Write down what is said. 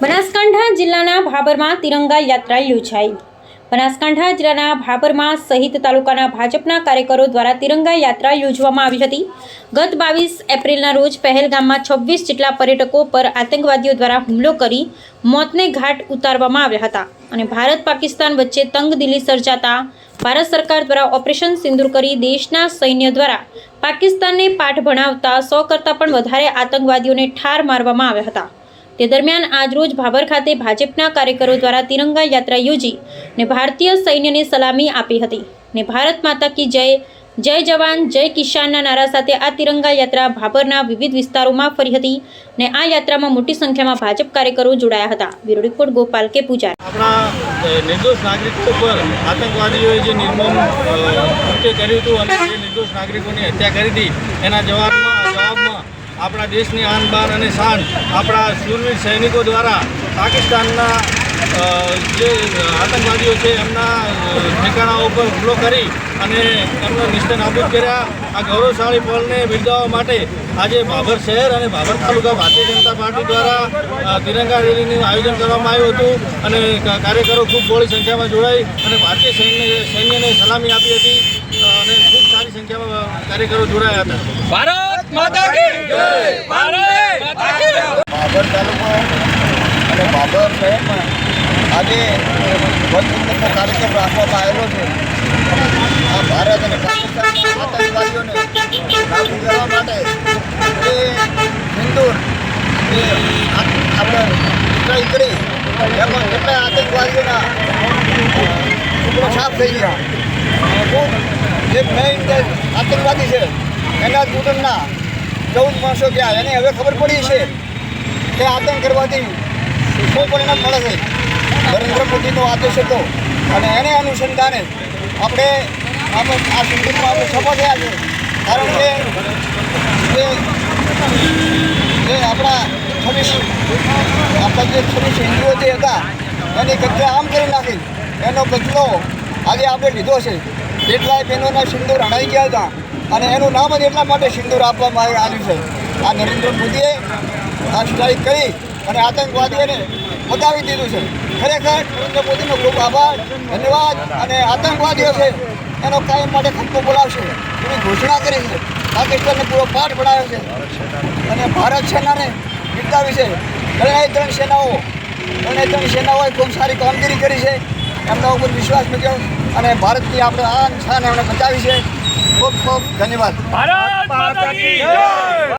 બનાસકાંઠા જિલ્લાના ભાબરમાં તિરંગા યાત્રા યોજાઈ. બનાસકાંઠા જિલ્લાના ભાબરમાં સહિત તાલુકાના ભાજપના કાર્યકરો દ્વારા તિરંગા યાત્રા યોજવામાં આવી હતી. ગત બાવીસ એપ્રિલના રોજ પહેલગામમાં છવ્વીસ જેટલા પર્યટકો પર આતંકવાદીઓ દ્વારા હુમલો કરી મોતને ઘાટ ઉતારવામાં આવ્યા હતા અને ભારત પાકિસ્તાન વચ્ચે તંગદિલી સર્જાતા ભારત સરકાર દ્વારા ઓપરેશન સિંદૂર કરી દેશના સૈન્ય દ્વારા પાકિસ્તાનને પાઠ ભણાવતા સો કરતાં પણ વધારે આતંકવાદીઓને ઠાર મારવામાં આવ્યા હતા. તે દરમિયાન આજરોજ ભાભર ખાતે ભાજપના કાર્યકરો દ્વારા તિરંગા યાત્રા યોજી ને ભારતીય સૈન્યને સલામી આપી હતી ને ભારત માતા કી જય જય જવાન, જય કિસાનના નારા સાથે આ તિરંગા યાત્રા ભાભરના વિવિધ વિસ્તારોમાં ફરી હતી ને આ યાત્રામાં મોટી સંખ્યામાં ભાજપ કાર્યકરો જોડાયા હતા. બ્યુરો રિપોર્ટ, ગોપાલ કે પૂજારી. આપણા નિર્દોષ નાગરિકો પર આતંકવાદીઓએ જે નિર્મમ કર્યું હતું અને જે નિર્દોષ નાગરિકોની હત્યા કરી હતી, એના જવાબમાં જવાબમાં આપણા દેશની આન, બાન અને શાન આપણા શૂરવીર સૈનિકો દ્વારા પાકિસ્તાનના જે આતંકવાદીઓ છે એમના ઠેકાણાઓ ઉપર હુમલો કરી અને એમને નિષ્ઠ નાબૂદ કર્યા. આ ગૌરવશાળી પળને બિરદાવવા માટે આજે ભાભર શહેર અને ભાભર તાલુકા ભારતીય જનતા પાર્ટી દ્વારા તિરંગા રેલીનું આયોજન કરવામાં આવ્યું હતું અને કાર્યકરો ખૂબ બહોળી સંખ્યામાં જોડાઈ અને ભારતીય સૈન્ય, સૈન્યને સલામી આપી હતી અને ખૂબ સારી સંખ્યામાં કાર્યકરો જોડાયા હતા. ભારત! માતા કી જય, ભારત બાબર તાલુકો અને બાબર શહેરમાં આજે ધ્વજવંદનનો કાર્યક્રમ રાખવામાં આવેલો છે. આ ભારત અને આતંકવાદીઓને માટે એ આપણે કરી, એમાં કેટલા આતંકવાદીઓના ટુકડો સાફ થઈ ગયા. ખૂબ જે આતંકવાદી છે એના કુટુંબના ચૌદ માણસો ગયા. એને હવે ખબર પડી છે કે આતંક કરવાથી શું પરિણામ મળે છે. નરેન્દ્ર મોદીનો આદેશ હતો. અને એને અનુસંધાને આપણે આપણે આ સંગીતમાં આપણે સફળ થયા છે. કારણ કે જે આપણા છવ્વીસ આપણા જે છવ્વીસ હિન્દુઓ જે હતા, એની કચરા આમ કરી નાખી. એનો બદલો આજે આપણે લીધો છે. કેટલાય બહેનોના સિંદૂર હણાઈ ગયા હતા અને એનું નામ જ એટલા માટે સિંદૂર આપવામાં આવ્યું છે. આ નરેન્દ્ર મોદીએ આ સ્ટ્રાઇક કરી અને આતંકવાદીઓને બતાવી દીધું છે. ખરેખર નરેન્દ્ર મોદીનો ખૂબ આભાર, ધન્યવાદ અને આતંકવાદીઓ છે, એનો કાયમ માટે ખંભો બોલાવશે એની ઘોષણા કરી છે. પાકિસ્તાનને પૂરો પાઠ ભણાવ્યો છે. અને ભારત સેનાને બિરદાવી છે. ત્રણેય ત્રણ સેનાઓ, ત્રણેય ત્રણ સેનાઓએ ખૂબ સારી કામગીરી કરી છે. એમના ઉપર વિશ્વાસ મૂક્યો અને ભારતની આપણે આન શાન એમણે બચાવી છે. ખૂબ ખૂબ ધન્યવાદ ભારત માતા કી જય